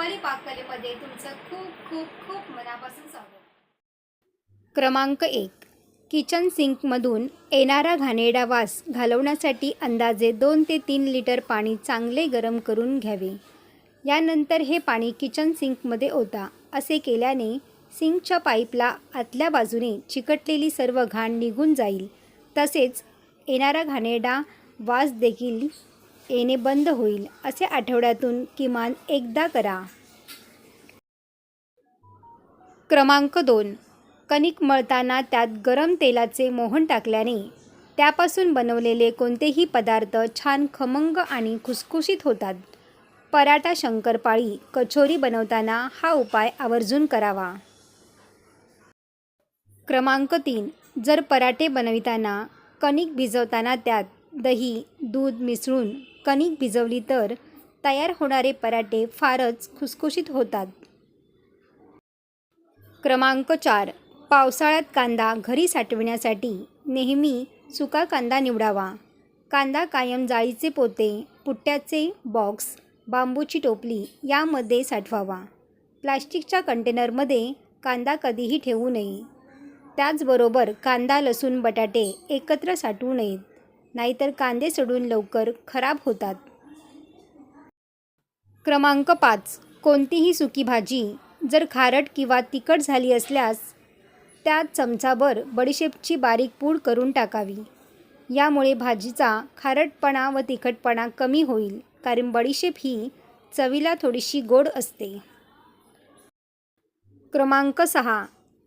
रुपाली पाककलेमध्ये तुमचं खूप खूप खूप मनापासून स्वागत. क्रमांक एक. किचन सिंकमधून येणारा घाणेरडा वास घालवण्यासाठी अंदाजे दोन ते तीन लिटर पाणी चांगले गरम करून घ्यावे. यानंतर हे पाणी किचन सिंकमध्ये ओता. असे केल्याने सिंकच्या पाईपला आतल्या बाजूने चिकटलेली सर्व घाण निघून जाईल. तसेच येणारा घाणेरडा वास देखील येणे बंद होईल असे आठवड्यातून किमान एकदा करा. क्रमांक दोन. कणिक मळताना त्यात गरम तेलाचे मोहन टाकल्याने त्यापासून बनवलेले कोणतेही पदार्थ छान खमंग आणि खुसखुशीत होतात. पराठा शंकरपाळी कचोरी बनवताना हा उपाय आवर्जून करावा. क्रमांक तीन. जर पराठे बनविताना कणिक भिजवताना त्यात दही दूध मिसळून कणिक भिजवली तर तयार होणारे पराठे फारच खुसखुशीत होतात. क्रमांक चार. पावसाळ्यात कांदा घरी साठविण्यासाठी नेहमी सुका कांदा निवडावा. कांदा कायम जाळीचे पोते पुट्ट्याचे बॉक्स बांबूची टोपली यामध्ये साठवावा. प्लास्टिकच्या कंटेनरमध्ये कांदा कधीही ठेवू नये. त्याचबरोबर कांदा लसूण बटाटे एकत्र साठवू नयेत. नाहीतर कांदे सडून लवकर खराब होतात. क्रमांक पाच. कोणतीही सुकी भाजी जर खारट किंवा तिखट झाली असल्यास त्यात चमचाभर बडीशेपची बारीक पूड करून टाकावी. यामुळे भाजीचा खारटपणा व तिखटपणा कमी होईल कारण बडीशेप ही चवीला थोडीशी गोड असते. क्रमांक सहा.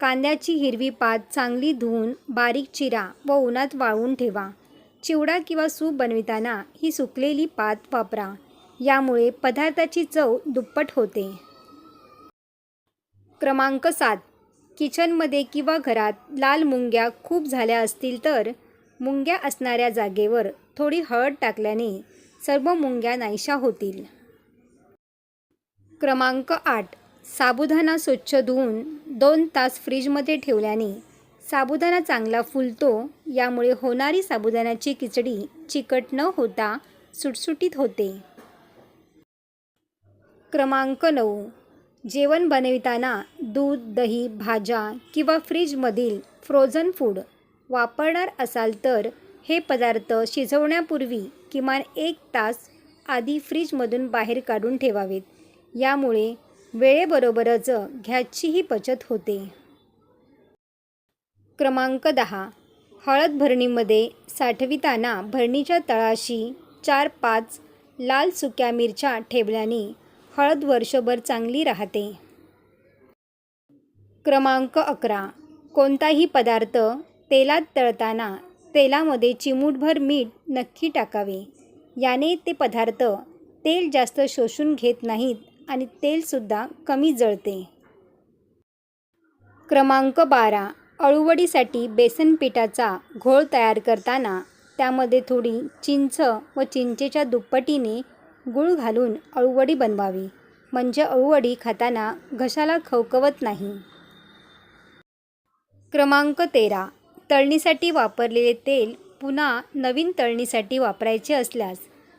कांद्याची हिरवी पात चांगली धुवून बारीक चिरा व उन्हात वाळवून ठेवा. चिवडा किंवा सूप बनविताना ही सुकलेली पात वापरा. यामुळे पदार्थाची चव दुप्पट होते. क्रमांक सात. किचनमध्ये किंवा घरात लाल मुंग्या खूप झाल्या असतील तर मुंग्या असणाऱ्या जागेवर थोडी हळद टाकल्याने सर्व मुंग्या नाहीशा होतील. क्रमांक आठ. साबुदाणा स्वच्छ धुवून दोन तास फ्रीजमध्ये ठेवल्याने साबुदाणा चांगला फुलतो यामुळे होणारी साबुदाण्याची खिचडी चिकट न होता सुटसुटीत होते. क्रमांक नऊ. जेवण बनविताना दूध दही भाज्या किंवा फ्रीजमधील फ्रोझन फूड वापरणार असाल तर हे पदार्थ शिजवण्यापूर्वी किमान एक तास आधी फ्रीजमधून बाहेर काढून ठेवावेत. यामुळे वेळेबरोबरच गॅसचीही बचत होते. क्रमांक दहा. हळद भरणीमध्ये साठविताना भरणीच्या तळाशी चार पाच लाल सुक्या मिरच्या ठेवल्याने हळद वर्षभर चांगली राहते. क्रमांक अकरा. कोणताही पदार्थ तेलात तळताना तेलामध्ये चिमूटभर मीठ नक्की टाकावे. याने ते पदार्थ तेल जास्त शोषून घेत नाहीत आणि तेलसुद्धा कमी जळते. क्रमांक बारा. अळूवडीसाठी बेसन पिठाचा घोळ तयार करताना त्यामध्ये थोडी चिंच व चिंचेच्या दुप्पटीने गूळ घालून अळूवडी बनवावी. म्हणजे अळूवडी खाताना घशाला खवकवत नाही. क्रमांक तेरा. तळणीसाठी वापरलेले तेल पुन्हा नवीन तळणीसाठी वापरायचे असल्यास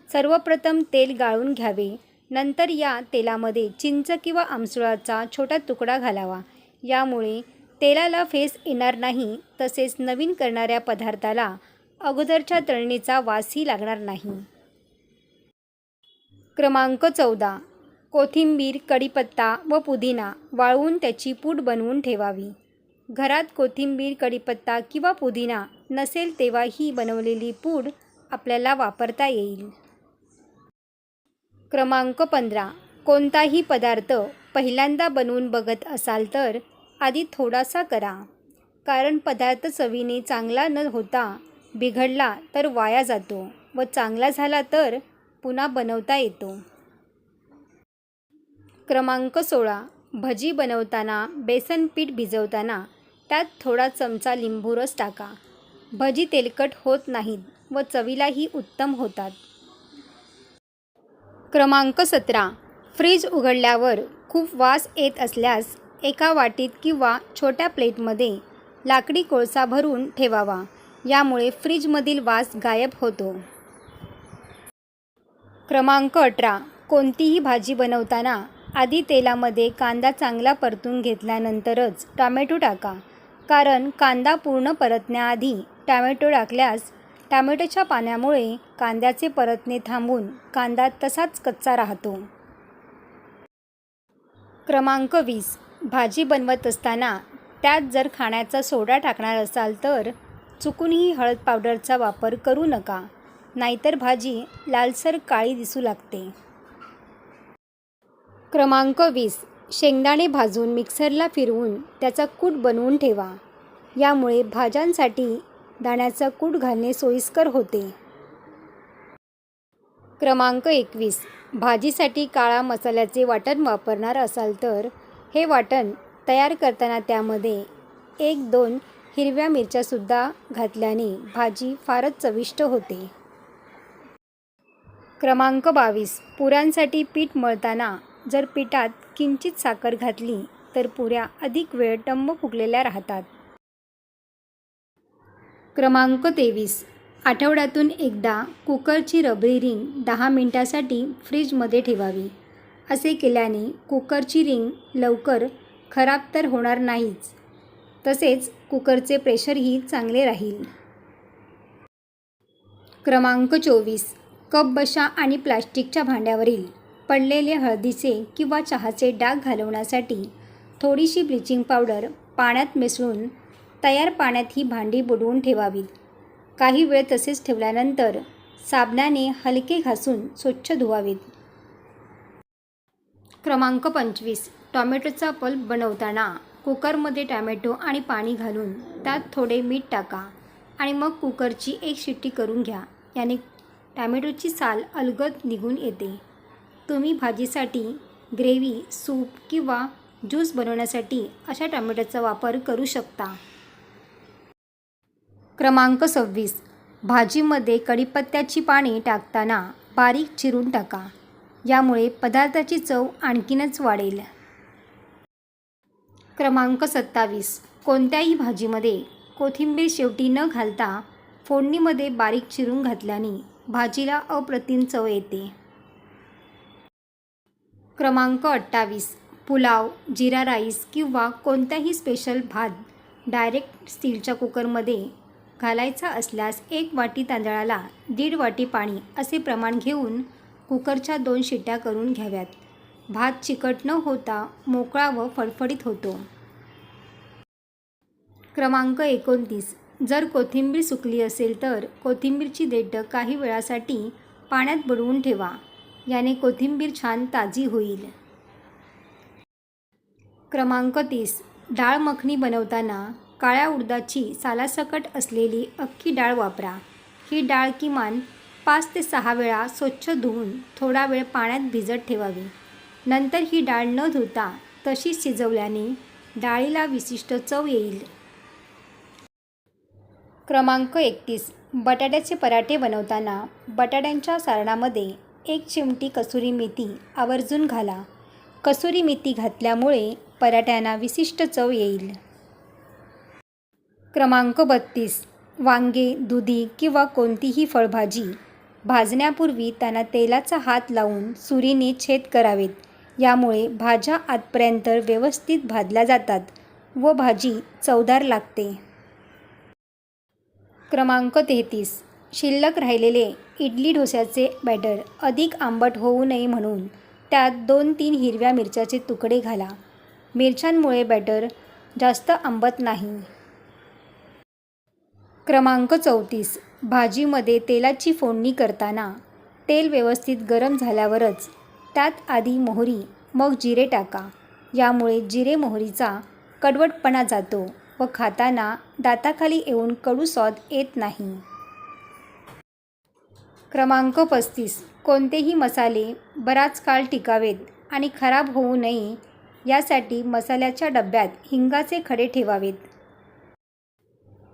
सर्वप्रथम तेल गाळून घ्यावे. नंतर या तेलामध्ये चिंच किंवा आमसुळाचा छोटा तुकडा घालावा. यामुळे तेलाला फेस येणार नाही तसेच नवीन करणाऱ्या पदार्थाला अगोदरच्या तळणीचा वासही लागणार नाही. क्रमांक चौदा. कोथिंबीर कढीपत्ता व पुदिना वाळवून त्याची पूड बनवून ठेवावी. घरात कोथिंबीर कढीपत्ता किंवा पुदिना नसेल तेव्हा ही बनवलेली पूड आपल्याला वापरता येईल. क्रमांक पंधरा. कोणताही पदार्थ पहिल्यांदा बनवून बघत असाल तर आधी थोडासा करा. कारण पदार्थ चवीने चांगला न होता बिघडला तर वाया जातो व चांगला झाला तर पुन्हा बनवता येतो. क्रमांक सोळा. भजी बनवताना बेसन पीठ भिजवताना त्यात थोडा चमचा लिंबू रस टाका. भजी तेलकट होत नाहीत व चवीलाही उत्तम होतात. क्रमांक सतरा. फ्रीज उघडल्यावर खूप वास येत असल्यास एका वाटीत किंवा छोट्या प्लेटमध्ये लाकडी कोळसा भरून ठेवावा. यामुळे फ्रीजमधील वास गायब होतो. क्रमांक अठरा. कोणतीही भाजी बनवताना आधी तेलामध्ये कांदा चांगला परतून घेतल्यानंतरच टॉमॅटो टाका. कारण कांदा पूर्ण परतण्याआधी टॅमॅटो टाकल्यास टॅमॅटोच्या पाण्यामुळे कांद्याचे परतणे थांबून कांदा तसाच कच्चा राहतो. क्रमांक वीस. भाजी बनवत असताना त्यात जर खाण्याचा सोडा टाकणार असाल तर चुकूनही हळद पावडरचा वापर करू नका. नाहीतर भाजी लालसर काळी दिसू लागते. क्रमांक वीस. शेंगदाणे भाजून मिक्सरला फिरवून त्याचा कूट बनवून ठेवा. यामुळे भाज्यांसाठी दाण्याचा कूट घालणे सोयीस्कर होते. क्रमांक एकवीस. भाजीसाठी काळा मसाल्याचे वाटण वापरणार असाल तर हे वाटण तयार करताना त्यामध्ये एक दोन हिरव्या मिरच्यासुद्धा घातल्याने भाजी फारच चविष्ट होते. क्रमांक बावीस. पुऱ्यांसाठी पीठ मळताना जर पिठात किंचित साखर घातली तर पुऱ्या अधिक वेळ टंब फुगलेल्या राहतात. क्रमांक तेवीस. आठवड्यातून एकदा कुकरची रबरी रिंग दहा मिनटासाठी फ्रीजमध्ये ठेवावी. असे केल्याने कुकरची रिंग लवकर खराब तर होणार नाहीच. तसेच कुकरचे प्रेशरही चांगले राहील. क्रमांक चोवीस. कप बशा आणि प्लास्टिकच्या भांड्यावरील पडलेले हळदीचे किंवा चहाचे डाग घालवण्यासाठी थोडीशी ब्लिचिंग पावडर पाण्यात मिसळून तयार पाण्यात ही भांडी बुडवून ठेवावीत काही वेळ तसेच ठेवल्यानंतर साबणाने हलके घासून स्वच्छ धुवावीत. क्रमांक पंचवीस. टॉमॅटोचा पल्प बनवताना कुकरमध्ये टॅमॅटो आणि पाणी घालून त्यात थोडे मीठ टाका आणि मग कुकरची एक शिट्टी करून घ्या. याने टॅमॅटोची साल अलगद निघून येते. तुम्ही भाजीसाठी ग्रेव्ही सूप किंवा ज्यूस बनवण्यासाठी अशा टॅमॅटोचा वापर करू शकता. क्रमांक सव्वीस. भाजीमध्ये कढीपत्त्याची पाने टाकताना बारीक चिरून टाका. यामुळे पदार्थाची चव आणखीनच वाढेल. क्रमांक सत्तावीस. कोणत्याही भाजीमध्ये कोथिंबीर शेवटी न घालता फोडणीमध्ये बारीक चिरून घातल्याने भाजीला अप्रतिम चव येते. क्रमांक अठ्ठावीस. पुलाव जिरा राईस किंवा कोणताही स्पेशल भात डायरेक्ट स्टीलच्या कुकरमध्ये घालायचा असल्यास एक वाटी तांदळाला दीड वाटी पाणी असे प्रमाण घेऊन कुकरच्या दोन शिट्ट्या करून घ्याव्यात. भात चिकट न होता मोकळा व फडफडीत होतो. क्रमांक एकोणतीस. जर कोथिंबीर सुकली असेल तर कोथिंबीरची देठं काही वेळासाठी पाण्यात बुडवून ठेवा. याने कोथिंबीर छान ताजी होईल. क्रमांक तीस. डाळ मखणी बनवताना काळ्या उडदाची सालासकट असलेली अख्खी डाळ वापरा. ही डाळ किमान पाच ते सहा वेळा स्वच्छ धुवून थोडा वेळ पाण्यात भिजत ठेवावी. नंतर ही डाळ न धुता तशीच शिजवल्याने डाळीला विशिष्ट चव येईल. क्रमांक एकतीस. बटाट्याचे पराठे बनवताना बटाट्यांच्या सारणामध्ये एक चिमटी कसुरी मेथी आवर्जून घाला. कसुरी मेथी घातल्यामुळे पराठ्यांना विशिष्ट चव येईल. क्रमांक बत्तीस. वांगे दुधी किंवा कोणतीही फळभाजी भाजण्यापूर्वी त्यांना तेलाचा हात लावून सुरीने छेद करावेत. यामुळे भाज्या आतपर्यंत व्यवस्थित भाजल्या जातात व भाजी चवदार लागते. क्रमांक तेहतीस. शिल्लक राहिलेले इडली डोस्याचे बॅटर अधिक आंबट होऊ नये म्हणून त्यात दोन तीन हिरव्या मिरच्याचे तुकडे घाला. मिरच्यांमुळे बॅटर जास्त आंबत नाही. क्रमांक चौतीस. भाजीमध्ये तेलाची फोडणी करताना तेल व्यवस्थित गरम झाल्यावरच त्यात आधी मोहरी मग जिरे टाका. यामुळे जिरे मोहरीचा कडवटपणा जातो व खाताना दाताखाली येऊन कडू स्वाद येत नाही. क्रमांक पस्तीस. कोणतेही मसाले बराच काळ टिकावेत आणि खराब होऊ नये यासाठी मसाल्याच्या डब्यात हिंगाचे खडे ठेवावेत.